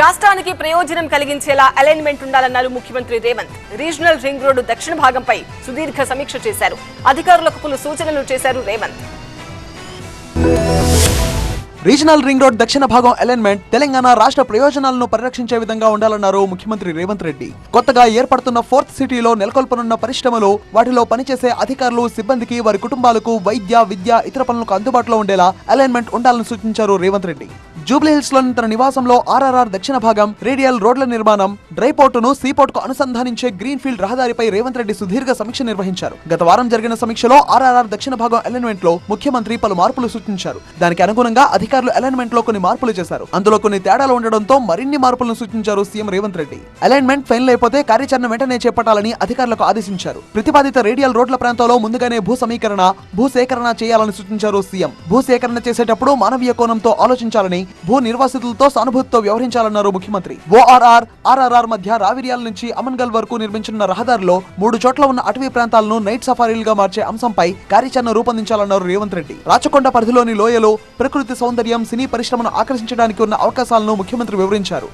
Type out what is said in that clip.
రాష్ట్రానికి ప్రయోజనం కలిగించేలా అలైన్మెంట్ ఉండాలన్నారు ముఖ్యమంత్రి రేవంత్. రీజనల్ రింగ్ రోడ్డు దక్షిణ భాగంపై సుదీర్ఘ సమీక్ష చేశారు. అధికారులకు పలు సూచనలు చేశారు రేవంత్. రీజనల్ రింగ్ రోడ్ దక్షిణ భాగం అలైన్మెంట్ తెలంగాణ రాష్ట్ర ప్రయోజనాలను పరిరక్షించే విధంగా ఉండాలన్నారు ముఖ్యమంత్రి రేవంత్ రెడ్డి. కొత్తగా ఏర్పడుతున్న ఫోర్త్ సిటీలో నెలకొల్పనున్న పరిశ్రమలు వాటిలో పనిచేసే అధికారులు సిబ్బందికి వారి కుటుంబాలకు వైద్య విద్య ఇతర పనులకు అందుబాటులో ఉండేలా అలైన్మెంట్ ఉండాలని సూచించారు రేవంత్ రెడ్డి. జూబ్లీహిల్స్లోని తన నివాసంలో ఆర్ఆర్ఆర్ దక్షిణ భాగం రేడియల్ రోడ్ల నిర్మాణం డ్రై పోర్టును సీ పోర్టుకు అనుసంధానించే గ్రీన్ ఫీల్డ్ రహదారిపై రేవంత్ రెడ్డి సుదీర్ఘ సమీక్ష నిర్వహించారు. గత వారం జరిగిన సమీక్షలో ఆర్ఆర్ఆర్ దక్షిణ భాగం అలైన్మెంట్లో ముఖ్యమంత్రి పలు మార్పులు సూచించారు. దానికి అనుగుణంగా అధికారులు అలైన్మెంట్లో కొన్ని మార్పులు చేశారు. అందులో కొన్ని తేడాలు ఉండడంతో మరిన్ని మార్పులను సూచించారు CM Revanth Reddy. Alignment final అయిపోతే కార్యాచరణ వెంటనే చేపట్టాలని అధికారులకు ఆదేశించారు. ప్రతిపాదిత రేడియల్ రోడ్ల ప్రాంతంలో ముందుగానే భూ సమీకరణ భూ సేకరణ చేయాలని సూచించారు సీఎం. భూ సేకరణ చేసేటప్పుడు మానవీయ కోణంతో ఆలోచించాలని భూ నిర్వాసితులతో సానుభూతితో వ్యవహరించాలన్నారు ముఖ్యమంత్రి. ఓఆర్ఆర్ ఆర్ఆర్ఆర్ మధ్య రావిర్యాల నుంచి అమన్గల్ వరకు నిర్మించిన రహదారిలో మూడు చోట్ల ఉన్న అటవీ ప్రాంతాలను నైట్ సఫారీలుగా మార్చే అంశంపై కార్యాచరణ రూపొందించాలన్నారు రేవంత్ రెడ్డి. రాచకొండ పరిధిలోని లోయలో ప్రకృతి సౌందర్యం సినీ పరిశ్రమను ఆకర్షించడానికి ఉన్న అవకాశాలను ముఖ్యమంత్రి వివరించారు.